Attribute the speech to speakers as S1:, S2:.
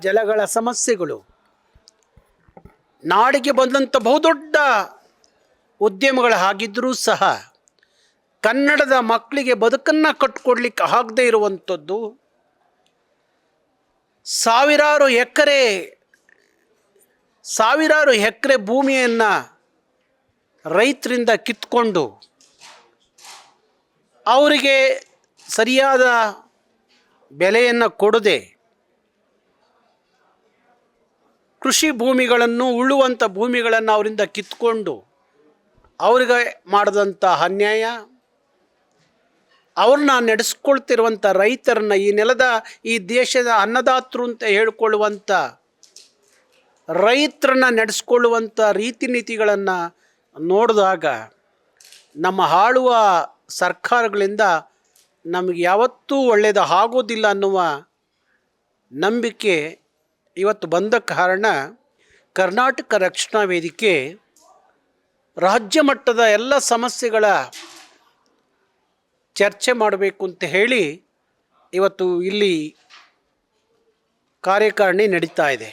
S1: ಜಲಗಳ ಸಮಸ್ಯೆಗಳು. ನಾಡಿಗೆ ಬಂದಂಥ ಬಹುದೊಡ್ಡ ಉದ್ಯಮಗಳು ಆಗಿದ್ದರೂ ಸಹ ಕನ್ನಡದ ಮಕ್ಕಳಿಗೆ ಬದುಕನ್ನು ಕಟ್ಟಿಕೊಡ್ಲಿಕ್ಕೆ ಆಗದೇ ಇರುವಂಥದ್ದು ಸಾವಿರಾರು ಎಕರೆ ಸಾವಿರಾರು ಎಕರೆ ಭೂಮಿಯನ್ನು ರೈತರಿಂದ ಕಿತ್ಕೊಂಡು ಅವರಿಗೆ ಸರಿಯಾದ ಬೆಲೆಯನ್ನು ಕೊಡದೆ ಕೃಷಿ ಭೂಮಿಗಳನ್ನು ಉಳ್ಳುವಂಥ ಭೂಮಿಗಳನ್ನು ಅವರಿಂದ ಕಿತ್ಕೊಂಡು ಅವ್ರಿಗೆ ಮಾಡಿದಂಥ ಅನ್ಯಾಯ, ಅವ್ರನ್ನ ನಡೆಸ್ಕೊಳ್ತಿರುವಂಥ ರೈತರನ್ನ ಈ ನೆಲದ, ಈ ದೇಶದ ಅನ್ನದಾತರು ಅಂತ ಹೇಳ್ಕೊಳ್ಳುವಂಥ ರೈತರನ್ನ ನಡೆಸ್ಕೊಳ್ಳುವಂಥ ರೀತಿ ನೀತಿಗಳನ್ನು ನೋಡಿದಾಗ ನಮ್ಮ ಆಳುವ ಸರ್ಕಾರಗಳಿಂದ ನಮಗೆ ಯಾವತ್ತೂ ಒಳ್ಳೆಯದು ಆಗೋದಿಲ್ಲ ಅನ್ನುವ ನಂಬಿಕೆ ಇವತ್ತು ಬಂದ ಕಾರಣ ಕರ್ನಾಟಕ ರಕ್ಷಣಾ ವೇದಿಕೆ ರಾಜ್ಯ ಮಟ್ಟದ ಎಲ್ಲ ಸಮಸ್ಯೆಗಳ ಚರ್ಚೆ ಮಾಡಬೇಕು ಅಂತ ಹೇಳಿ ಇವತ್ತು ಇಲ್ಲಿ ಕಾರ್ಯಕಾರಣಿ ನಡೀತಾ ಇದೆ.